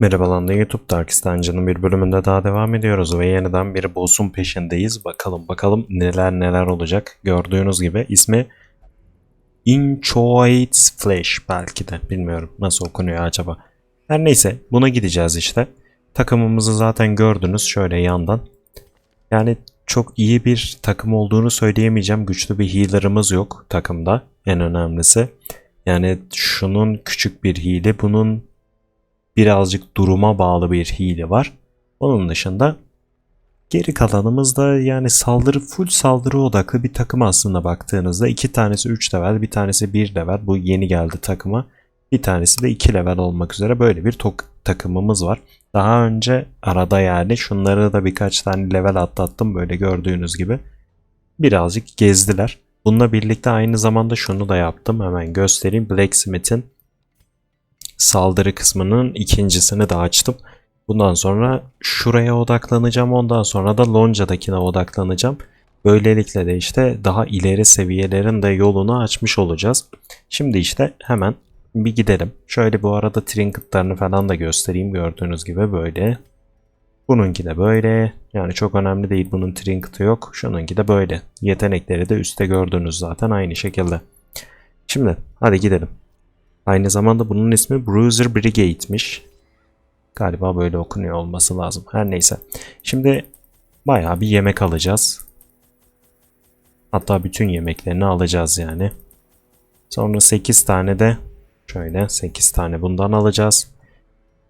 Merhabalar YouTube Darkistancı'nın bir bölümünde daha devam ediyoruz ve yeniden bir boss'un peşindeyiz. Bakalım bakalım neler neler olacak. Gördüğünüz gibi ismi Inchoites Flesh belki de bilmiyorum nasıl okunuyor acaba. Her neyse buna gideceğiz işte. Takımımızı zaten gördünüz şöyle yandan. Yani çok iyi bir takım olduğunu söyleyemeyeceğim. Güçlü bir healer'ımız yok takımda en önemlisi. Yani şunun küçük bir hile bunun birazcık duruma bağlı bir hile var. Onun dışında geri kalanımız da yani saldırı full saldırı odaklı bir takım aslında baktığınızda. iki tanesi 3 level bir tanesi 1 level bu yeni geldi takıma. Bir tanesi de 2 level olmak üzere böyle bir tok- takımımız var. Daha önce arada yani şunları da birkaç tane level atlattım böyle gördüğünüz gibi. Birazcık gezdiler. Bununla birlikte aynı zamanda şunu da yaptım. Hemen göstereyim. Blacksmith'in saldırı kısmının ikincisini de açtım. Bundan sonra şuraya odaklanacağım. Ondan sonra da Lonca'dakine odaklanacağım. Böylelikle de işte daha ileri seviyelerin de yolunu açmış olacağız. Şimdi işte hemen bir gidelim. Şöyle bu arada trinketlarını falan da göstereyim. Gördüğünüz gibi böyle. Bununki de böyle. Yani çok önemli değil. Bunun trinket'ı yok. Şununki de böyle. Yetenekleri de üstte gördüğünüz zaten aynı şekilde. Şimdi hadi gidelim. Aynı zamanda bunun ismi Bruiser Brigade'miş. Galiba böyle okunuyor olması lazım. Her neyse. Şimdi bayağı bir yemek alacağız. Hatta bütün yemeklerini alacağız yani. Sonra 8 tane de şöyle 8 tane bundan alacağız.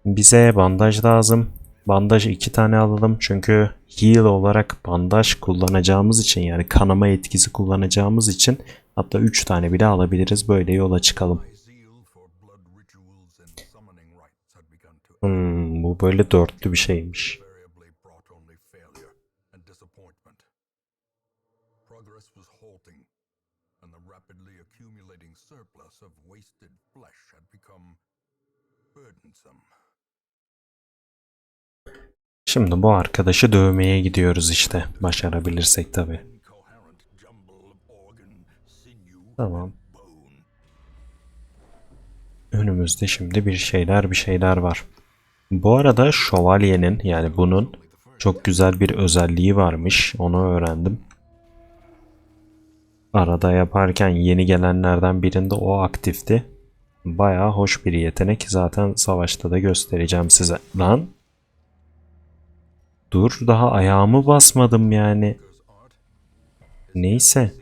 Bize bandaj lazım. Bandaj 2 tane alalım çünkü heal olarak bandaj kullanacağımız için yani kanama etkisi kullanacağımız için hatta 3 tane bile alabiliriz. Böyle yola çıkalım. Hmm, bu böyle dörtlü bir şeymiş. Şimdi bu arkadaşı dövmeye gidiyoruz işte. Başarabilirsek tabi. Tamam. Önümüzde şimdi bir şeyler bir şeyler var. Bu arada şövalyenin yani bunun çok güzel bir özelliği varmış. Onu öğrendim. Arada yaparken yeni gelenlerden birinde o aktifti. Bayağı hoş bir yetenek. Zaten savaşta da göstereceğim size. Lan. Dur daha ayağımı basmadım yani. Neyse.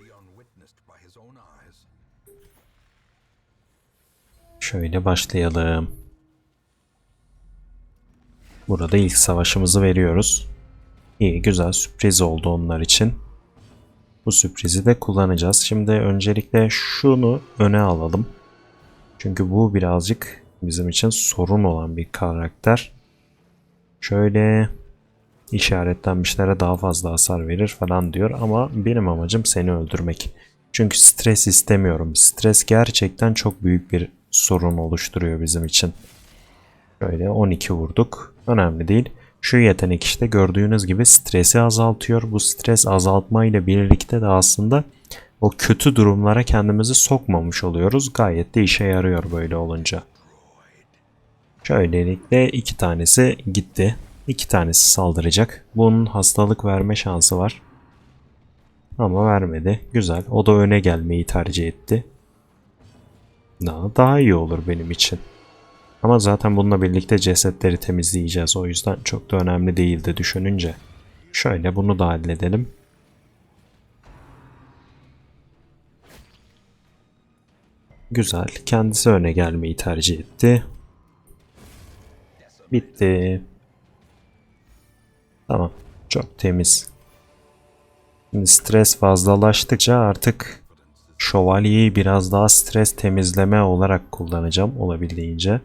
Şöyle başlayalım. Burada ilk savaşımızı veriyoruz. İyi güzel sürpriz oldu onlar için. Bu sürprizi de kullanacağız. Şimdi öncelikle şunu öne alalım. Çünkü bu birazcık bizim için sorun olan bir karakter. Şöyle işaretlenmişlere daha fazla hasar verir falan diyor ama benim amacım seni öldürmek. Çünkü stres istemiyorum. Stres gerçekten çok büyük bir sorun oluşturuyor bizim için. Şöyle 12 vurduk. Önemli değil. Şu yetenek işte gördüğünüz gibi stresi azaltıyor. Bu stres azaltma ile birlikte de aslında o kötü durumlara kendimizi sokmamış oluyoruz. Gayet de işe yarıyor böyle olunca. Şöylelikle iki tanesi gitti. İki tanesi saldıracak. Bunun hastalık verme şansı var. Ama vermedi. Güzel. O da öne gelmeyi tercih etti. Daha, daha iyi olur benim için. Ama zaten bununla birlikte cesetleri temizleyeceğiz. O yüzden çok da önemli değildi düşününce. Şöyle bunu da halledelim. Güzel. Kendisi öne gelmeyi tercih etti. Bitti. Tamam. Çok temiz. Şimdi stres fazlalaştıkça artık şövalyeyi biraz daha stres temizleme olarak kullanacağım olabildiğince.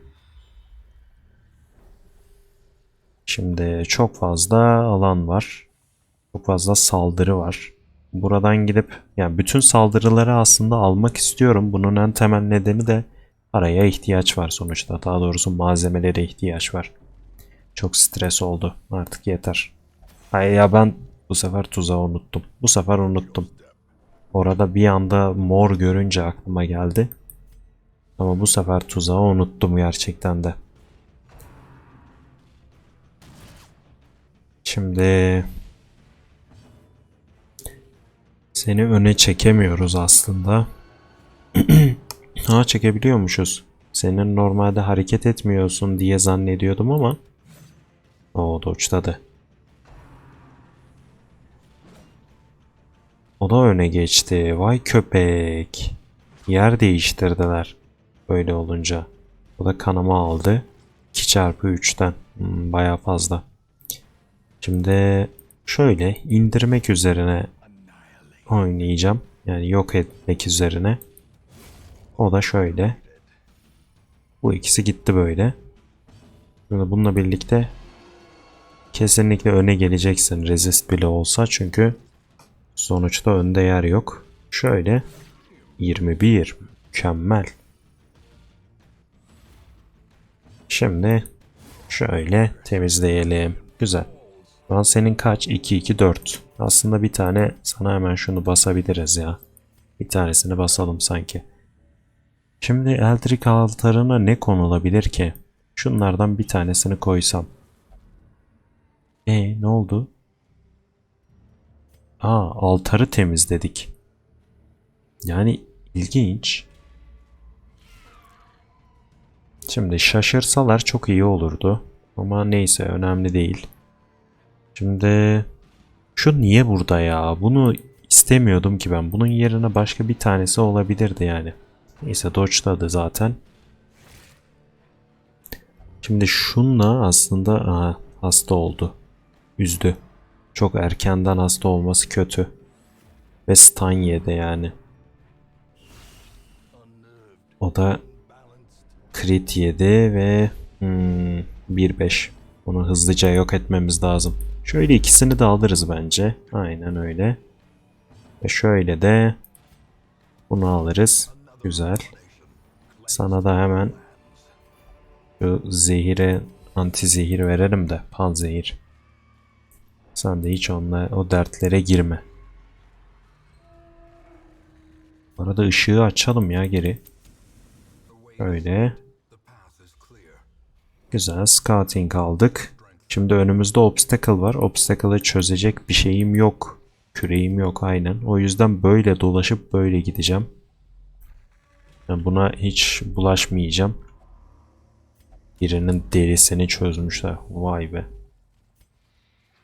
Şimdi çok fazla alan var. Çok fazla saldırı var. Buradan gidip yani bütün saldırıları aslında almak istiyorum. Bunun en temel nedeni de paraya ihtiyaç var sonuçta. Daha doğrusu malzemelere ihtiyaç var. Çok stres oldu. Artık yeter. Ay ya ben bu sefer tuzağı unuttum. Bu sefer unuttum. Orada bir anda mor görünce aklıma geldi. Ama bu sefer tuzağı unuttum gerçekten de. Şimdi seni öne çekemiyoruz aslında. ha çekebiliyormuşuz. Senin normalde hareket etmiyorsun diye zannediyordum ama o dodge'ladı. O da öne geçti. Vay köpek. Yer değiştirdiler. Böyle olunca. O da kanama aldı. 2 çarpı 3'ten. Hmm, Baya fazla. Şimdi şöyle indirmek üzerine oynayacağım. Yani yok etmek üzerine. O da şöyle. Bu ikisi gitti böyle. Şimdi bununla birlikte kesinlikle öne geleceksin resist bile olsa çünkü sonuçta önde yer yok. Şöyle 21 mükemmel. Şimdi şöyle temizleyelim. Güzel. Şu senin kaç? 2 2 4. Aslında bir tane sana hemen şunu basabiliriz ya. Bir tanesini basalım sanki. Şimdi Eldrick altarına ne konulabilir ki? Şunlardan bir tanesini koysam. E ne oldu? Aa altarı temizledik. Yani ilginç. Şimdi şaşırsalar çok iyi olurdu. Ama neyse önemli değil. Şimdi şu niye burada ya? Bunu istemiyordum ki ben. Bunun yerine başka bir tanesi olabilirdi yani. Neyse dodge'ladı zaten. Şimdi şunla aslında aha, hasta oldu. Üzdü. Çok erkenden hasta olması kötü. Ve stun yedi yani. O da crit yedi ve hmm, 1-5. Onu hızlıca yok etmemiz lazım. Şöyle ikisini de alırız bence. Aynen öyle. Ve şöyle de bunu alırız. Güzel. Sana da hemen şu zehire anti zehir verelim de pan zehir. Sen de hiç onunla o dertlere girme. Arada ışığı açalım ya geri. Öyle. Güzel. Scouting aldık. Şimdi önümüzde obstacle var. Obstacle'ı çözecek bir şeyim yok. Küreğim yok aynen. O yüzden böyle dolaşıp böyle gideceğim. Yani buna hiç bulaşmayacağım. Birinin derisini çözmüşler. Vay be.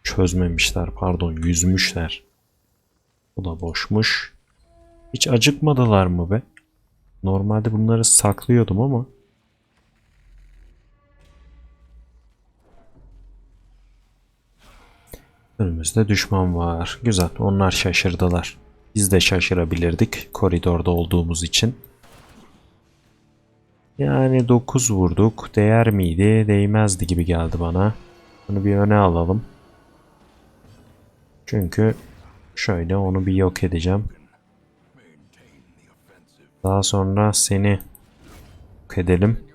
Çözmemişler pardon yüzmüşler. Bu da boşmuş. Hiç acıkmadılar mı be? Normalde bunları saklıyordum ama. Önümüzde düşman var. Güzel. Onlar şaşırdılar. Biz de şaşırabilirdik koridorda olduğumuz için. Yani 9 vurduk. Değer miydi? Değmezdi gibi geldi bana. Bunu bir öne alalım. Çünkü şöyle onu bir yok edeceğim. Daha sonra seni yok edelim.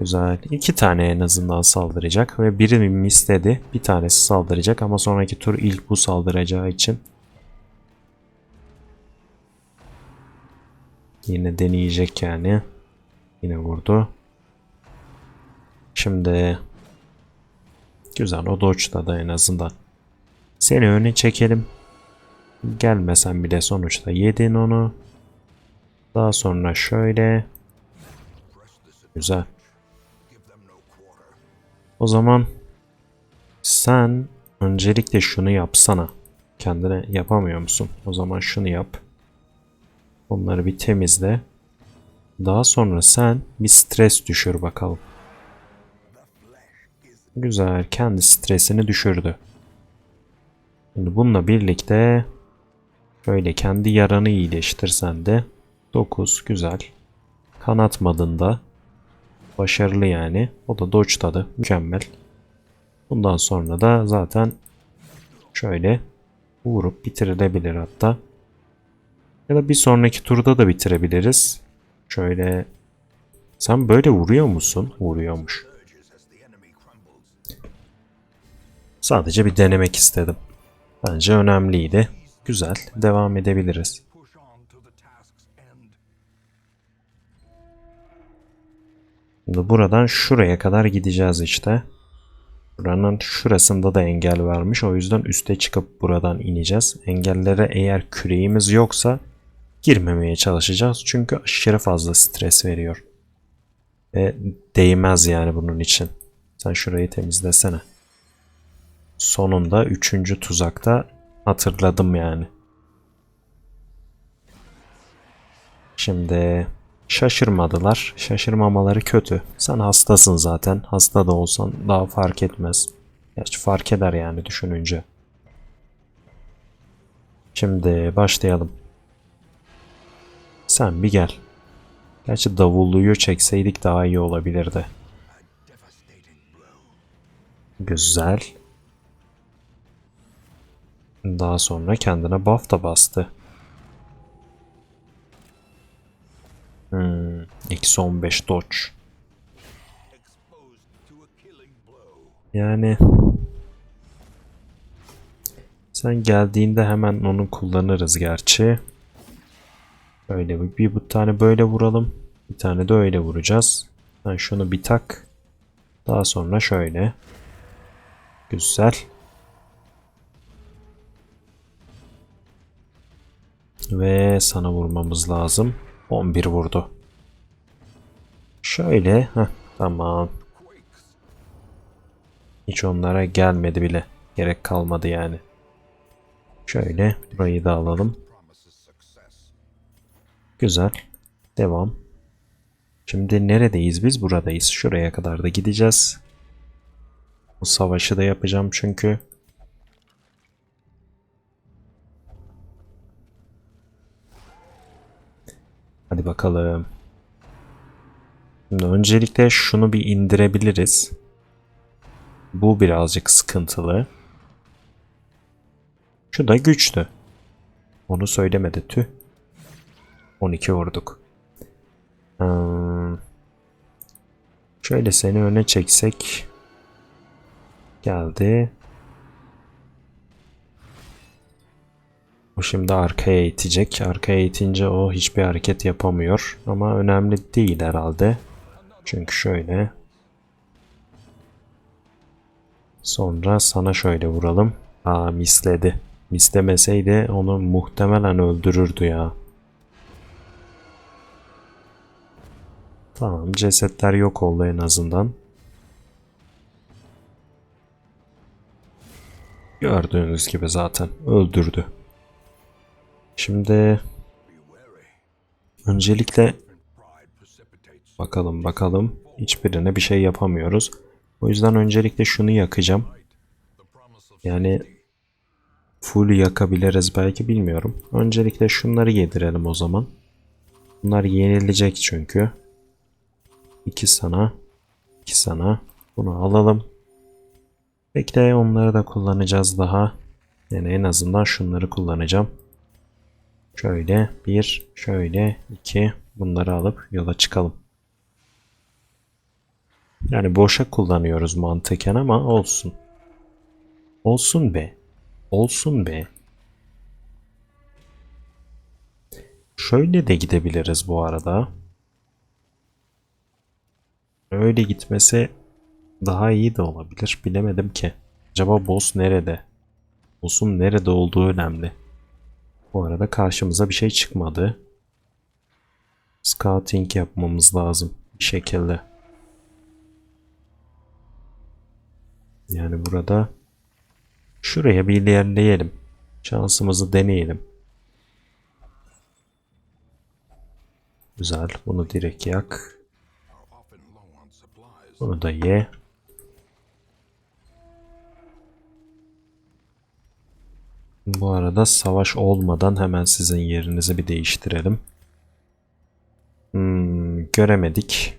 Güzel. İki tane en azından saldıracak ve biri misledi. Bir tanesi saldıracak ama sonraki tur ilk bu saldıracağı için Yine deneyecek yani. Yine vurdu. Şimdi güzel o dodge'da da en azından. Seni öne çekelim. Gelmesen bile sonuçta yedin onu. Daha sonra şöyle. Güzel. O zaman sen öncelikle şunu yapsana. Kendine yapamıyor musun? O zaman şunu yap. Onları bir temizle. Daha sonra sen bir stres düşür bakalım. Güzel. Kendi stresini düşürdü. Şimdi bununla birlikte şöyle kendi yaranı iyileştirsen de 9 güzel. Kanatmadın da başarılı yani. O da dodge'ladı. Mükemmel. Bundan sonra da zaten şöyle vurup bitirilebilir hatta. Ya da bir sonraki turda da bitirebiliriz. Şöyle sen böyle vuruyor musun? Vuruyormuş. Sadece bir denemek istedim. Bence önemliydi. Güzel. Devam edebiliriz. Şimdi buradan şuraya kadar gideceğiz işte. Buranın şurasında da engel varmış. O yüzden üste çıkıp buradan ineceğiz. Engellere eğer küreğimiz yoksa girmemeye çalışacağız. Çünkü aşırı fazla stres veriyor. Ve değmez yani bunun için. Sen şurayı temizlesene. Sonunda üçüncü tuzakta hatırladım yani. Şimdi şaşırmadılar. Şaşırmamaları kötü. Sen hastasın zaten. Hasta da olsan daha fark etmez. Gerçi fark eder yani düşününce. Şimdi başlayalım. Sen bir gel. Gerçi davulluyu çekseydik daha iyi olabilirdi. Güzel. Daha sonra kendine buff da bastı. Hmm, eksi 15 dodge. Yani sen geldiğinde hemen onu kullanırız gerçi. Öyle bir, bir bu tane böyle vuralım. Bir tane de öyle vuracağız. Ben şunu bir tak. Daha sonra şöyle. Güzel. Ve sana vurmamız lazım. 11 vurdu. Şöyle. Heh, tamam. Hiç onlara gelmedi bile. Gerek kalmadı yani. Şöyle burayı da alalım. Güzel. Devam. Şimdi neredeyiz biz? Buradayız. Şuraya kadar da gideceğiz. Bu savaşı da yapacağım çünkü. Hadi bakalım. Şimdi öncelikle şunu bir indirebiliriz. Bu birazcık sıkıntılı. Şu da güçlü. Onu söylemedi tüh. 12 vurduk. Hmm. Şöyle seni öne çeksek. Geldi. O şimdi arkaya itecek. Arkaya itince o hiçbir hareket yapamıyor. Ama önemli değil herhalde. Çünkü şöyle. Sonra sana şöyle vuralım. Aa misledi. Mislemeseydi onu muhtemelen öldürürdü ya. Tamam cesetler yok oldu en azından. Gördüğünüz gibi zaten öldürdü. Şimdi öncelikle bakalım bakalım hiçbirine bir şey yapamıyoruz. O yüzden öncelikle şunu yakacağım. Yani full yakabiliriz belki bilmiyorum. Öncelikle şunları yedirelim o zaman. Bunlar yenilecek çünkü. İki sana. iki sana. Bunu alalım. Bekle onları da kullanacağız daha. Yani en azından şunları kullanacağım. Şöyle bir, şöyle iki. Bunları alıp yola çıkalım. Yani boşa kullanıyoruz mantıken ama olsun. Olsun be. Olsun be. Şöyle de gidebiliriz bu arada. Öyle gitmesi daha iyi de olabilir. Bilemedim ki. Acaba boss nerede? Boss'un nerede olduğu önemli. Bu arada karşımıza bir şey çıkmadı. Scouting yapmamız lazım bir şekilde. Yani burada şuraya bir ilerleyelim. Şansımızı deneyelim. Güzel. Bunu direkt yak. Bunu da ye. Bu arada savaş olmadan hemen sizin yerinizi bir değiştirelim. Hmm, göremedik.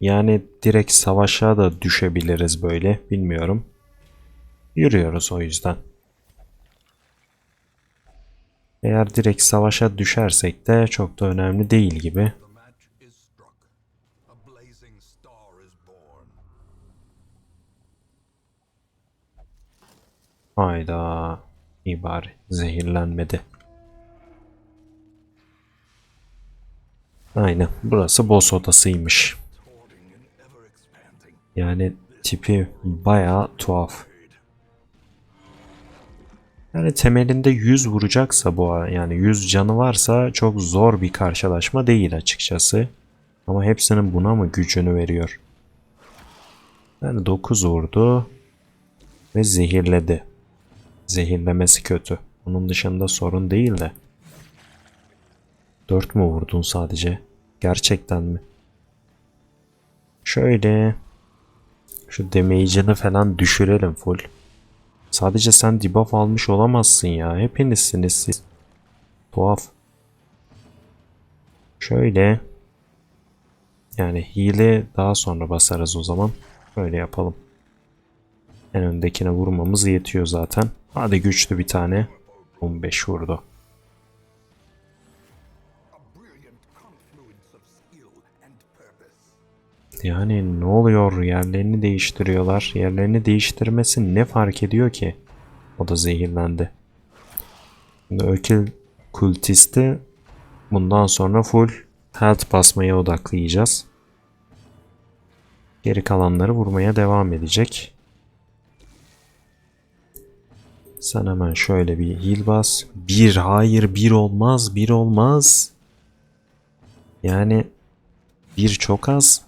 Yani direkt savaşa da düşebiliriz böyle. Bilmiyorum. Yürüyoruz o yüzden. Eğer direkt savaşa düşersek de çok da önemli değil gibi. Hayda. İyi bari. Zehirlenmedi. Aynen. Burası boss odasıymış. Yani tipi bayağı tuhaf. Yani temelinde 100 vuracaksa bu yani 100 canı varsa çok zor bir karşılaşma değil açıkçası. Ama hepsinin buna mı gücünü veriyor? Yani 9 vurdu ve zehirledi. Zehirlemesi kötü. Onun dışında sorun değil de. 4 mü vurdun sadece? Gerçekten mi? Şöyle şu damage'ini falan düşürelim full. Sadece sen debuff almış olamazsın ya. Hepinizsiniz siz. Tuhaf. Şöyle. Yani hile daha sonra basarız o zaman. Böyle yapalım. En öndekine vurmamız yetiyor zaten. Hadi güçlü bir tane. 15 vurdu. Yani ne oluyor? Yerlerini değiştiriyorlar. Yerlerini değiştirmesi ne fark ediyor ki? O da zehirlendi. Şimdi ökül kultisti bundan sonra full health basmaya odaklayacağız. Geri kalanları vurmaya devam edecek. Sen hemen şöyle bir heal bas. Bir hayır bir olmaz bir olmaz. Yani bir çok az.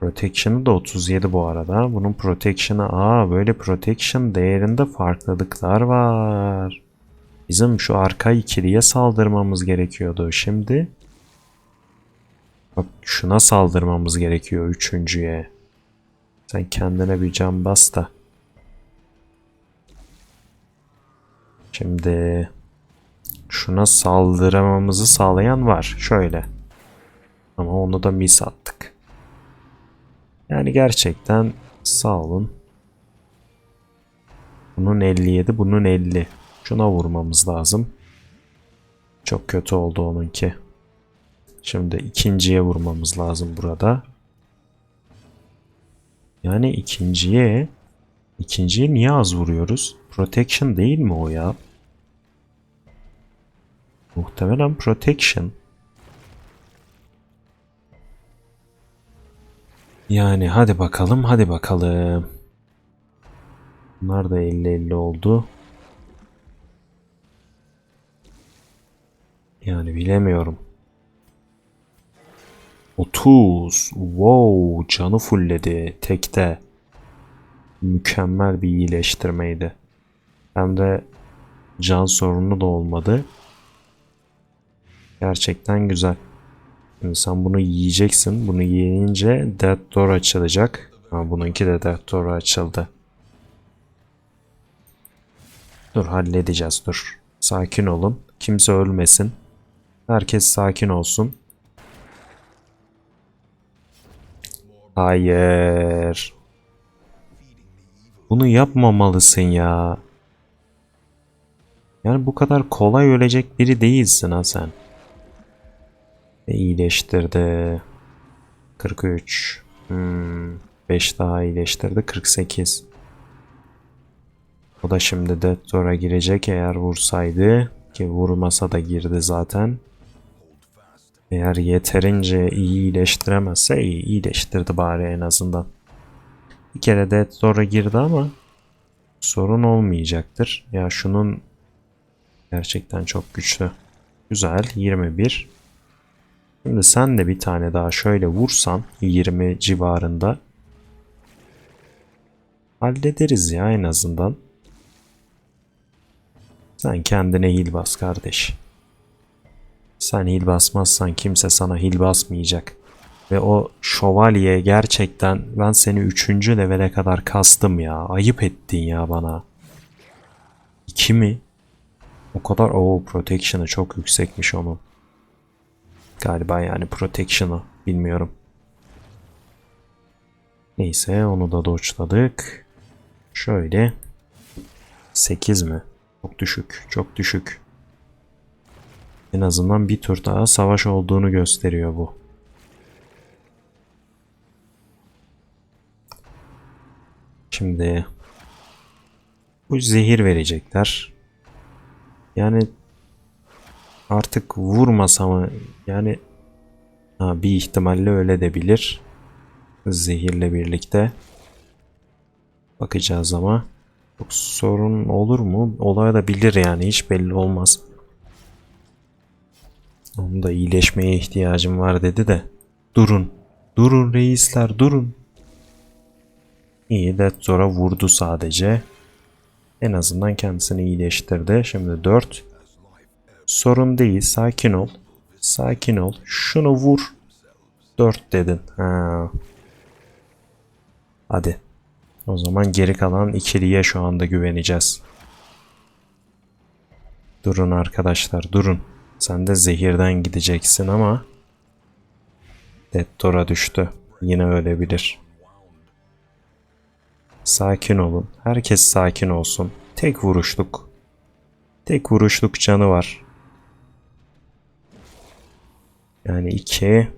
Protection'ı da 37 bu arada. Bunun protection'ı aa böyle protection değerinde farklılıklar var. Bizim şu arka ikiliye saldırmamız gerekiyordu. Şimdi bak şuna saldırmamız gerekiyor üçüncüye. Sen kendine bir can bas da. Şimdi şuna saldıramamızı sağlayan var. Şöyle. Ama onu da mis attık. Yani gerçekten sağ olun. Bunun 57, bunun 50. Şuna vurmamız lazım. Çok kötü oldu onunki. Şimdi ikinciye vurmamız lazım burada. Yani ikinciye ikinciye niye az vuruyoruz? Protection değil mi o ya? Muhtemelen protection. Yani hadi bakalım, hadi bakalım. Bunlar da 50-50 oldu. Yani bilemiyorum. 30. Wow, canı fullledi tekte. Mükemmel bir iyileştirmeydi. Hem de can sorunu da olmadı. Gerçekten güzel. Şimdi sen bunu yiyeceksin. Bunu yiyince Death Door açılacak. Ha, bununki de Death Door açıldı. Dur halledeceğiz dur. Sakin olun. Kimse ölmesin. Herkes sakin olsun. Hayır. Bunu yapmamalısın ya. Yani bu kadar kolay ölecek biri değilsin ha sen. Ve iyileştirdi. 43. Hmm, 5 daha iyileştirdi. 48. O da şimdi Death Door'a girecek eğer vursaydı. Ki vurmasa da girdi zaten. Eğer yeterince iyi iyileştiremezse iyi iyileştirdi bari en azından. Bir kere Death Door'a girdi ama sorun olmayacaktır. Ya şunun gerçekten çok güçlü. Güzel 21. Şimdi sen de bir tane daha şöyle vursan 20 civarında hallederiz ya en azından. Sen kendine hil bas kardeş. Sen hil basmazsan kimse sana hil basmayacak. Ve o şövalye gerçekten ben seni 3. levele kadar kastım ya. Ayıp ettin ya bana. 2 mi? O kadar o protection'ı çok yüksekmiş onun. Galiba yani protection'ı bilmiyorum. Neyse onu da doçladık. Şöyle 8 mi? Çok düşük, çok düşük. En azından bir tur daha savaş olduğunu gösteriyor bu. Şimdi bu zehir verecekler. Yani artık vurmasa mı yani ha, bir ihtimalle öyle de bilir. zehirle birlikte. Bakacağız ama. Çok sorun olur mu? Olabilir yani hiç belli olmaz. Onun da iyileşmeye ihtiyacım var dedi de. Durun. Durun reisler durun. İyi Death Zor'a vurdu sadece. En azından kendisini iyileştirdi. Şimdi 4. Sorun değil. Sakin ol. Sakin ol. Şunu vur. 4 dedin. Ha. Hadi. O zaman geri kalan ikiliye şu anda güveneceğiz. Durun arkadaşlar durun. Sen de zehirden gideceksin ama Dettor'a düştü. Yine ölebilir. Sakin olun. Herkes sakin olsun. Tek vuruşluk. Tek vuruşluk canı var. Yani iki.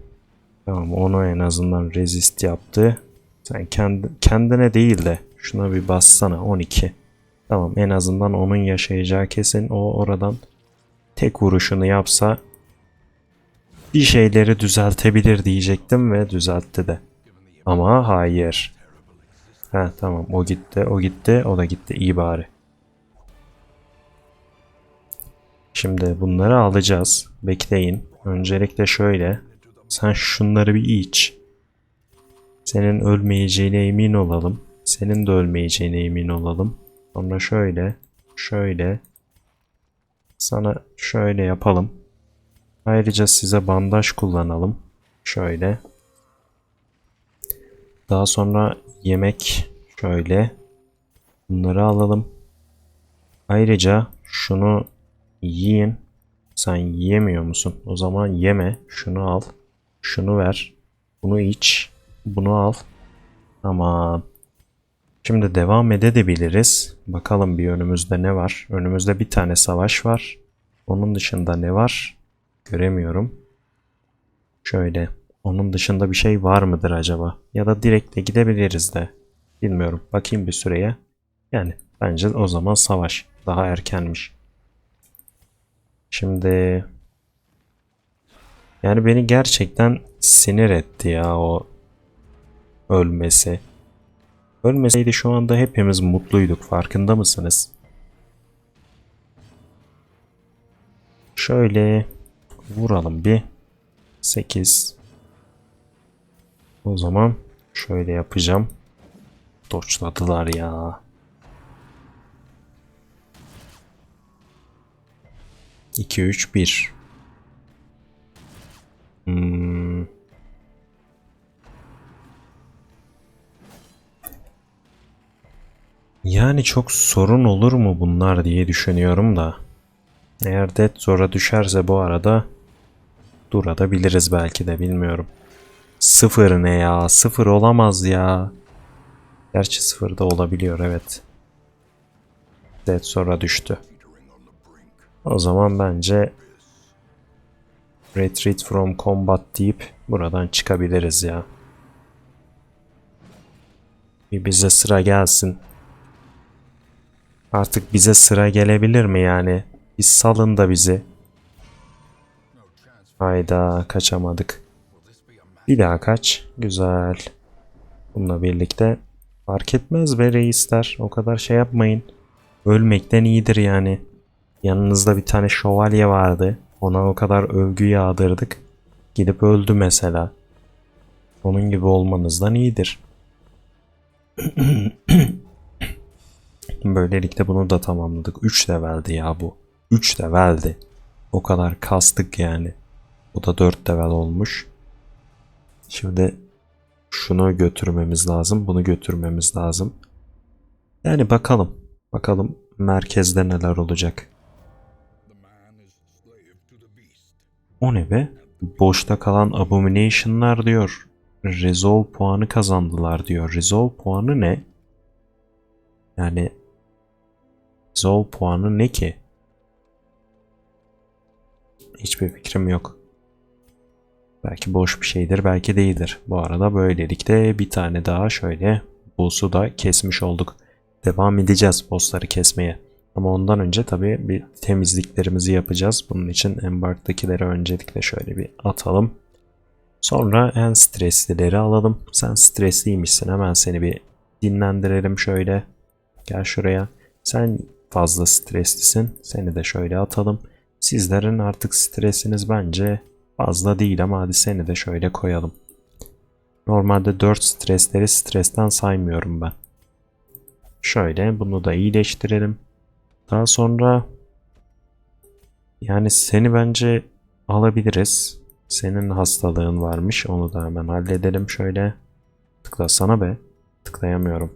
Tamam onu en azından resist yaptı. Sen kendi, kendine değil de şuna bir bassana 12. Tamam en azından onun yaşayacağı kesin o oradan tek vuruşunu yapsa bir şeyleri düzeltebilir diyecektim ve düzeltti de. Ama hayır. Ha tamam o gitti o gitti o da gitti iyi bari. Şimdi bunları alacağız. Bekleyin. Öncelikle şöyle. Sen şunları bir iç. Senin ölmeyeceğine emin olalım. Senin de ölmeyeceğine emin olalım. Sonra şöyle. Şöyle. Sana şöyle yapalım. Ayrıca size bandaj kullanalım. Şöyle. Daha sonra yemek şöyle. Bunları alalım. Ayrıca şunu yiyin. Sen yiyemiyor musun? O zaman yeme. Şunu al. Şunu ver. Bunu iç. Bunu al. Tamam. Şimdi devam edebiliriz. Bakalım bir önümüzde ne var? Önümüzde bir tane savaş var. Onun dışında ne var? Göremiyorum. Şöyle. Onun dışında bir şey var mıdır acaba? Ya da direkt de gidebiliriz de. Bilmiyorum. Bakayım bir süreye. Yani bence o zaman savaş. Daha erkenmiş. Şimdi yani beni gerçekten sinir etti ya o ölmesi. Ölmeseydi şu anda hepimiz mutluyduk. Farkında mısınız? Şöyle vuralım bir. 8. O zaman şöyle yapacağım. Doçladılar ya. 2 3 1. Hmm. Yani çok sorun olur mu bunlar diye düşünüyorum da. Eğer Dead Zor'a düşerse bu arada durabiliriz belki de bilmiyorum. Sıfır ne ya? Sıfır olamaz ya. Gerçi sıfır da olabiliyor evet. Dead Zor'a düştü. O zaman bence Retreat from combat deyip buradan çıkabiliriz ya. Bir bize sıra gelsin. Artık bize sıra gelebilir mi yani? Bir salın da bizi. Hayda kaçamadık. Bir daha kaç. Güzel. Bununla birlikte fark etmez be reisler. O kadar şey yapmayın. Ölmekten iyidir yani. Yanınızda bir tane şövalye vardı. Ona o kadar övgü yağdırdık. Gidip öldü mesela. Onun gibi olmanızdan iyidir. Böylelikle bunu da tamamladık. 3 leveldi ya bu. 3 leveldi. O kadar kastık yani. Bu da 4 level olmuş. Şimdi şunu götürmemiz lazım. Bunu götürmemiz lazım. Yani bakalım. Bakalım merkezde neler olacak. O ne be? Boşta kalan abomination'lar diyor. Resolve puanı kazandılar diyor. Resolve puanı ne? Yani Resolve puanı ne ki? Hiçbir fikrim yok. Belki boş bir şeydir, belki değildir. Bu arada böylelikle bir tane daha şöyle boss'u da kesmiş olduk. Devam edeceğiz boss'ları kesmeye. Ama ondan önce tabii bir temizliklerimizi yapacağız. Bunun için Embark'takileri öncelikle şöyle bir atalım. Sonra en streslileri alalım. Sen stresliymişsin. Hemen seni bir dinlendirelim şöyle. Gel şuraya. Sen fazla streslisin. Seni de şöyle atalım. Sizlerin artık stresiniz bence fazla değil ama hadi seni de şöyle koyalım. Normalde 4 stresleri stresten saymıyorum ben. Şöyle bunu da iyileştirelim. Daha sonra yani seni bence alabiliriz. Senin hastalığın varmış. Onu da hemen halledelim. Şöyle tıklasana be. Tıklayamıyorum.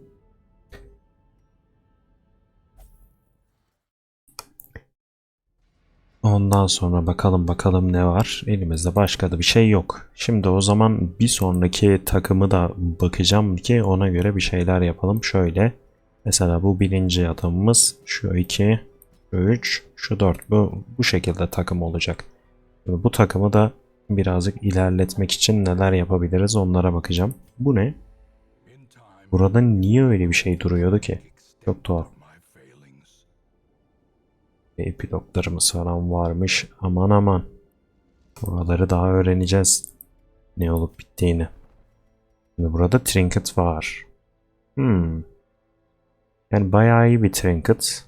Ondan sonra bakalım bakalım ne var. Elimizde başka da bir şey yok. Şimdi o zaman bir sonraki takımı da bakacağım ki ona göre bir şeyler yapalım. Şöyle mesela bu birinci adamımız şu iki, şu üç, şu dört. Bu, bu şekilde takım olacak. Bu takımı da birazcık ilerletmek için neler yapabiliriz onlara bakacağım. Bu ne? Burada niye öyle bir şey duruyordu ki? Çok tuhaf. Epiloglarımız falan varmış. Aman aman. Buraları daha öğreneceğiz. Ne olup bittiğini. Şimdi burada trinket var. Hmm. Yani bayağı iyi bir trinket.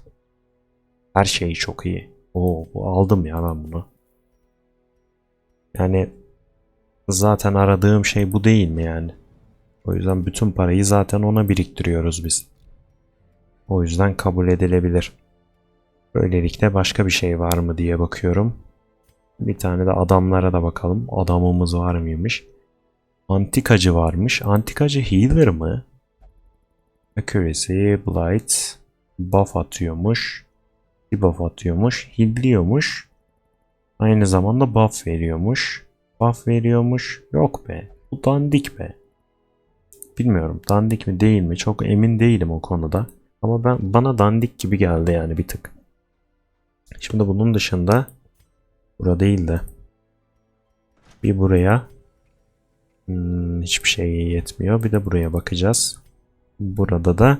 Her şeyi çok iyi. Oo, bu aldım ya ben bunu. Yani zaten aradığım şey bu değil mi yani? O yüzden bütün parayı zaten ona biriktiriyoruz biz. O yüzden kabul edilebilir. Böylelikle başka bir şey var mı diye bakıyorum. Bir tane de adamlara da bakalım. Adamımız var mıymış? Antikacı varmış. Antikacı healer mı? Accuracy, Blight, buff atıyormuş. Bir buff atıyormuş. Healliyormuş. Aynı zamanda buff veriyormuş. Buff veriyormuş. Yok be. Bu dandik be. Bilmiyorum dandik mi değil mi çok emin değilim o konuda. Ama ben bana dandik gibi geldi yani bir tık. Şimdi bunun dışında bura değil de bir buraya Hmm, hiçbir şey yetmiyor. Bir de buraya bakacağız. Burada da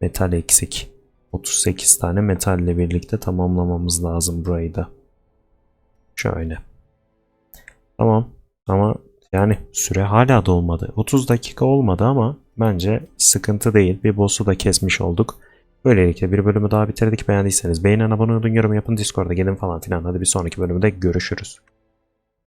metal eksik. 38 tane metalle birlikte tamamlamamız lazım burayı da. Şöyle. Tamam. Ama yani süre hala dolmadı. 30 dakika olmadı ama bence sıkıntı değil. Bir boss'u da kesmiş olduk. Böylelikle bir bölümü daha bitirdik. Beğendiyseniz beğenin, abone olun, yorum yapın, Discord'a gelin falan filan. Hadi bir sonraki bölümde görüşürüz.